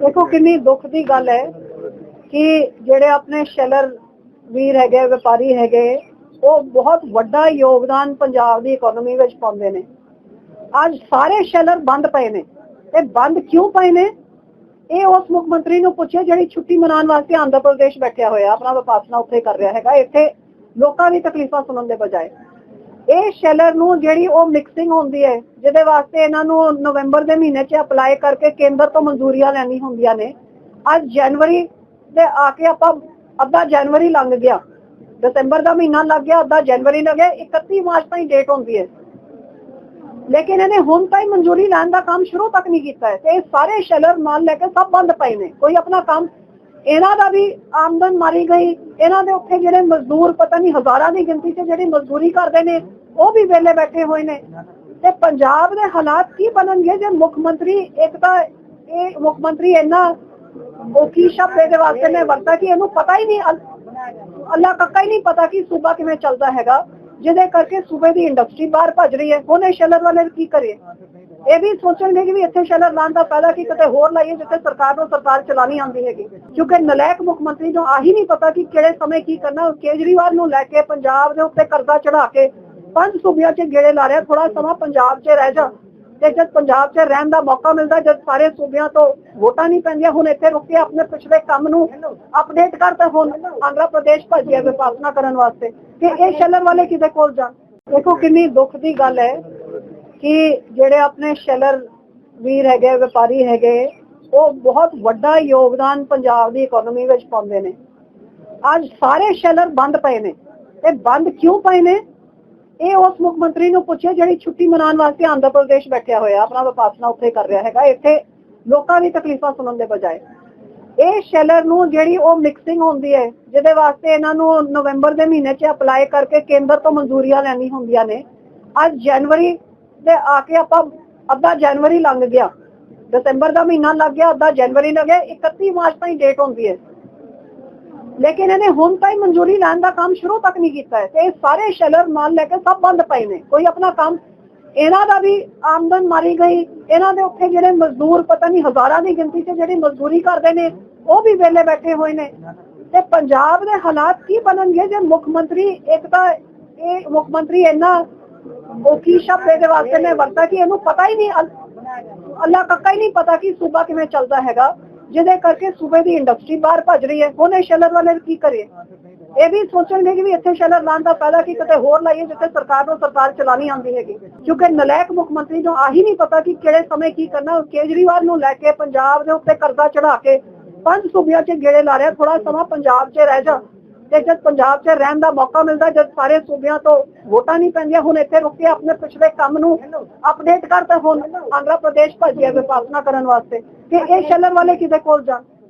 ਦੇਖੋ ਕਿੰਨੀ ਦੁੱਖ ਦੀ ਗੱਲ ਹੈ ਕਿ ਜਿਹੜੇ ਆਪਣੇ ਸ਼ੈਲਰ ਵੀਰ ਹੈਗੇ, ਵਪਾਰੀ ਹੈਗੇ, ਉਹ ਬਹੁਤ ਵੱਡਾ ਯੋਗਦਾਨ ਪੰਜਾਬ ਦੀ ਇਕਨੋਮੀ ਵਿੱਚ ਪਾਉਂਦੇ ਨੇ। ਅੱਜ ਸਾਰੇ ਸ਼ੈਲਰ ਬੰਦ ਪਏ ਨੇ। ਤੇ ਬੰਦ ਕਿਉਂ ਪਏ ਨੇ? ਇਹ ਉਸ ਮੁੱਖ ਮੰਤਰੀ ਨੂੰ ਪੁੱਛਿਆ ਜਿਹੜੀ ਛੁੱਟੀ ਮਨਾਉਣ ਵਾਸਤੇ ਆਂਧਰਾ ਪ੍ਰਦੇਸ਼ ਬੈਠਿਆ ਹੋਇਆ, ਆਪਣਾ ਵਿਪਾਸਨਾ ਉੱਥੇ ਕਰ ਰਿਹਾ ਹੈਗਾ। ਇੱਥੇ ਲੋਕਾਂ ਦੀ ਤਕਲੀਫਾਂ ਸੁਣਨ ਦੇ ਬਜਾਏ। ਇਹ ਸ਼ੈਲਰ ਨੂੰ ਜਿਹੜੀ ਉਹ ਮਿਕਸਿੰਗ ਹੁੰਦੀ ਹੈ, ਜਿਹਦੇ ਵਾਸਤੇ ਇਹਨਾਂ ਨੂੰ ਨਵੰਬਰ ਦੇ ਮਹੀਨੇ 'ਚ ਅਪਲਾਈ ਕਰਕੇ ਕੇਂਦਰ ਤੋਂ ਮਨਜ਼ੂਰੀਆਂ ਲੈਣੀ ਹੁੰਦੀਆਂ ਨੇ। ਅੱਜ ਜਨਵਰੀ ਦੇ ਆ ਕੇ ਆਪਾਂ ਅੱਧਾ ਜਨਵਰੀ ਲੰਘ ਗਿਆ। ਦਸੰਬਰ ਦਾ ਮਹੀਨਾ ਲੱਗ ਗਿਆ, ਅੱਧਾ ਜਨਵਰੀ ਲੱਗ ਗਿਆ 31 ਮਾਰਚ ਤਾਈਂ ਡੇਟ ਹੁੰਦੀ ਹੈ। ਲੇਕਿਨ ਇਹਨੇ ਹੁਣ ਤਾਈਂ ਮਨਜ਼ੂਰੀ ਲੈਣ ਦਾ ਕੰਮ ਸ਼ੁਰੂ ਤੱਕ ਨਹੀਂ ਕੀਤਾ ਹੈ ਤੇ ਇਹ ਸਾਰੇ ਸ਼ੈਲਰ ਮਾਲ ਲੈ ਕੇ ਸਭ ਬੰਦ ਪਏ ਨੇ। ਕੋਈ ਆਪਣਾ ਕੰਮ ਇਹਨਾਂ ਦਾ ਵੀ ਆਮਦਨ ਮਾਰੀ ਗਈ। ਇਹਨਾਂ ਦੇ ਉੱਥੇ ਜਿਹੜੇ ਮਜ਼ਦੂਰ, ਪਤਾ ਨਹੀਂ ਹਜ਼ਾਰਾਂ ਦੀ ਗਿਣਤੀ 'ਚ ਜਿਹੜੀ ਮਜ਼ਦੂਰੀ ਕਰਦੇ ਨੇ ਉਹ ਵੀ ਵੇਲੇ ਬੈਠੇ ਹੋਏ ਨੇ। ਤੇ ਪੰਜਾਬ ਦੇ ਹਾਲਾਤ ਕੀ ਬਣਨਗੇ ਜੇ ਮੁੱਖ ਮੰਤਰੀ, ਇੱਕ ਤਾਂ ਇਹ ਮੁੱਖ ਮੰਤਰੀ ਇੰਨਾ ਕੀ ਸ਼ਬਦ ਇਹਦੇ ਵਾਸਤੇ ਨੇ ਵਰਤਾ ਕਿ ਇਹਨੂੰ ਪਤਾ ਹੀ ਨਹੀਂ, ਅੱਲਾ ਕੱਕਾ ਹੀ ਨਹੀਂ ਪਤਾ ਕਿ ਸੂਬਾ ਕਿਵੇਂ ਚੱਲਦਾ ਹੈਗਾ। ਜਿਹਦੇ ਕਰਕੇ ਸੂਬੇ ਦੀ ਇੰਡਸਟਰੀ ਬਾਹਰ ਭੱਜ ਰਹੀ ਹੈ। ਹੁਣ ਇਹ ਸ਼ੈਲਰ ਵਾਲੇ ਕੀ ਕਰੇ? ਇਹ ਵੀ ਸੋਚਣਗੇ ਕਿ ਵੀ ਇੱਥੇ ਸ਼ੈਲਰ ਲਾਉਣ ਦਾ ਫਾਇਦਾ ਕੀ, ਕਿਤੇ ਹੋਰ ਲਾਈਏ ਜਿੱਥੇ ਸਰਕਾਰ ਨੂੰ ਸਰਕਾਰ ਚਲਾਣੀ ਆਉਂਦੀ ਹੈਗੀ। ਕਿਉਂਕਿ ਨਲਾਇਕ ਮੁੱਖ ਮੰਤਰੀ ਨੂੰ ਆਹੀ ਨਹੀਂ ਪਤਾ ਕਿ ਕਿਹੜੇ ਸਮੇਂ ਕੀ ਕਰਨਾ, ਕੇਜਰੀਵਾਲ ਨੂੰ ਲੈ ਕੇ ਪੰਜਾਬ ਦੇ ਉੱਤੇ ਕਰਜ਼ਾ ਚੜਾ ਕੇ ਪੰਜ ਸੂਬਿਆਂ 'ਚ ਗੇੜੇ ਲਾ ਰਿਹਾ ਥੋੜਾ ਸਮਾਂ ਪੰਜਾਬ 'ਚ ਰਹਿ ਜਾ। ਤੇ ਜਦ ਪੰਜਾਬ 'ਚ ਰਹਿਣ ਦਾ ਮੌਕਾ ਮਿਲਦਾ, ਜਦ ਸਾਰੇ ਸੂਬਿਆਂ ਤੋਂ ਵੋਟਾਂ ਨਹੀਂ ਪੈਂਦੀਆਂ, ਹੁਣ ਇੱਥੇ ਰੁਕ ਕੇ ਆਪਣੇ ਪਿਛਲੇ ਕੰਮ ਨੂੰ ਅਪਡੇਟ ਕਰਦਾ ਹੁਣ ਆਂਧਰਾ ਪ੍ਰਦੇਸ਼ ਭੱਜਿਆ ਵਿਪਾਸਨਾ ਕਰਨ ਵਾਸਤੇ। ਕਿ ਇਹ ਸ਼ੈਲਰ ਵਾਲੇ ਕਿਤੇ ਕੋਲ ਜਾਣ? ਦੇਖੋ ਕਿੰਨੀ ਦੁੱਖ ਦੀ ਗੱਲ ਹੈ ਕਿ ਜਿਹੜੇ ਆਪਣੇ ਸ਼ੈਲਰ ਵੀਰ ਹੈਗੇ, ਵਪਾਰੀ ਹੈਗੇ, ਉਹ ਬਹੁਤ ਵੱਡਾ ਯੋਗਦਾਨ ਪੰਜਾਬ ਦੀ ਇਕਨੋਮੀ ਵਿੱਚ ਪਾਉਂਦੇ ਨੇ। ਅੱਜ ਸਾਰੇ ਸ਼ੈਲਰ ਬੰਦ ਪਏ ਨੇ। ਤੇ ਬੰਦ ਕਿਉਂ ਪਏ ਨੇ? ਇਹ ਉਸ ਮੁੱਖ ਮੰਤਰੀ ਨੂੰ ਪੁੱਛਿਆ ਜਿਹੜੀ ਛੁੱਟੀ ਮਨਾਉਣ ਵਾਸਤੇ ਆਂਧਰਾ ਪ੍ਰਦੇਸ਼ ਬੈਠਿਆ ਹੋਇਆ, ਆਪਣਾ ਵਿਪਾਸਨਾ ਉੱਥੇ ਕਰ ਰਿਹਾ ਹੈਗਾ। ਇੱਥੇ ਲੋਕਾਂ ਦੀ ਤਕਲੀਫਾਂ ਸੁਣਨ ਦੇ ਬਜਾਏ। ਇਹ ਸ਼ੈਲਰ ਨੂੰ ਜਿਹੜੀ ਉਹ ਮਿਕਸਿੰਗ ਹੁੰਦੀ ਹੈ, ਜਿਹਦੇ ਵਾਸਤੇ ਇਹਨਾਂ ਨੂੰ ਨਵੰਬਰ ਦੇ ਮਹੀਨੇ 'ਚ ਅਪਲਾਈ ਕਰਕੇ ਕੇਂਦਰ ਤੋਂ ਮਨਜ਼ੂਰੀਆਂ ਲੈਣੀ ਹੁੰਦੀਆਂ ਨੇ। ਅੱਜ ਜਨਵਰੀ ਦੇ ਆ ਕੇ ਆਪਾਂ ਅੱਧਾ ਜਨਵਰੀ ਲੰਘ ਗਿਆ। ਦਸੰਬਰ ਦਾ ਮਹੀਨਾ ਲੱਗ ਗਿਆ, ਅੱਧਾ ਜਨਵਰੀ ਲੱਗ ਗਿਆ 31 ਮਾਰਚ ਤਾਈਂ ਡੇਟ ਹੁੰਦੀ ਹੈ। ਲੇਕਿਨ ਇਹਨੇ ਹੁਣ ਤਾਈ ਮਨਜ਼ੂਰੀ ਲੈਣ ਦਾ ਕੰਮ ਸ਼ੁਰੂ ਤੱਕ ਨਹੀਂ ਕੀਤਾ ਤੇ ਇਹ ਸਾਰੇ ਸ਼ੈਲਰ ਮਾਲ ਲੈ ਕੇ ਸਭ ਬੰਦ ਪਏ ਨੇ। ਕੋਈ ਆਪਣਾ ਕੰਮ ਇਹਨਾਂ ਦਾ ਵੀ ਆਮਦਨ ਮਾਰੀ ਗਈ। ਇਹਨਾਂ ਦੇ ਉੱਥੇ ਜਿਹੜੇ ਮਜ਼ਦੂਰ, ਪਤਾ ਨਹੀਂ ਹਜ਼ਾਰਾਂ ਦੀ ਗਿਣਤੀ 'ਚ ਜਿਹੜੀ ਮਜ਼ਦੂਰੀ ਕਰਦੇ ਨੇ, ਉਹ ਵੀ ਵਿਹਲੇ ਬੈਠੇ ਹੋਏ ਨੇ। ਤੇ ਪੰਜਾਬ ਦੇ ਹਾਲਾਤ ਕੀ ਬਣਨਗੇ ਜੇ ਮੁੱਖ ਮੰਤਰੀ ਇੱਕ ਤਾਂ ਇਹ ਮੁੱਖ ਮੰਤਰੀ ਇੰਨਾ ਔਖੀ ਕੀ ਸ਼ਬਦ ਇਹਦੇ ਵਾਸਤੇ ਨੇ ਵਰਤਾ ਕਿ ਇਹਨੂੰ ਪਤਾ ਹੀ ਨਹੀਂ ਅੱਲਾ ਕੱਕਾ ਹੀ ਨਹੀਂ ਪਤਾ ਕਿ ਸੂਬਾ ਕਿਵੇਂ ਚੱਲਦਾ ਹੈਗਾ। ਜਿਹਦੇ ਕਰਕੇ ਸੂਬੇ ਦੀ ਇੰਡਸਟਰੀ ਬਾਹਰ ਭੱਜ ਰਹੀ ਹੈ। ਹੁਣ ਸ਼ੈਲਰ ਵਾਲੇ ਕੀ ਕਰੇ? ਇਹ ਵੀ ਸੋਚਣਗੇ ਕਿ ਵੀ ਇੱਥੇ ਸ਼ੈਲਰ ਲਾਉਣ ਦਾ ਫਾਇਦਾ ਕੀ, ਕਿਤੇ ਹੋਰ ਲਾਈਏ ਜਿੱਥੇ ਸਰਕਾਰ ਨੂੰ ਸਰਕਾਰ ਚਲਾਣੀ ਆਉਂਦੀ ਹੈਗੀ। ਕਿਉਂਕਿ ਨਲਾਇਕ ਮੁੱਖ ਮੰਤਰੀ ਨੂੰ ਆਹੀ ਨਹੀਂ ਪਤਾ ਕਿ ਕਿਹੜੇ ਸਮੇਂ ਕੀ ਕਰਨਾ ਕੇਜਰੀਵਾਲ ਨੂੰ ਲੈ ਕੇ ਪੰਜਾਬ ਦੇ ਉੱਤੇ ਕਰਜ਼ਾ ਚੜਾ ਕੇ ਪੰਜ ਸੂਬਿਆਂ 'ਚ ਗੇੜੇ ਲਾ ਰਿਹਾ ਥੋੜਾ ਸਮਾਂ ਪੰਜਾਬ 'ਚ ਰਹਿ ਜਾ। ਤੇ ਜਦ ਪੰਜਾਬ 'ਚ ਰਹਿਣ ਦਾ ਮੌਕਾ ਮਿਲਦਾ, ਜਦ ਸਾਰੇ ਸੂਬਿਆਂ ਤੋਂ ਵੋਟਾਂ ਨਹੀਂ ਪੈਂਦੀਆਂ, ਹੁਣ ਇੱਥੇ ਰੁਕ ਕੇ ਆਪਣੇ ਪਿਛਲੇ ਕੰਮ ਨੂੰ ਅਪਡੇਟ ਕਰਦਾ ਹੁਣ ਆਂਧਰਾ ਪ੍ਰਦੇਸ਼ ਭੱਜਿਆ ਵਿਪਾਸਨਾ ਕਰਨ ਵਾਸਤੇ। ਕਿ ਇਹ ਸ਼ੈਲਰ ਵਾਲੇ ਕਿਤੇ ਕੋਲ ਜਾਣ?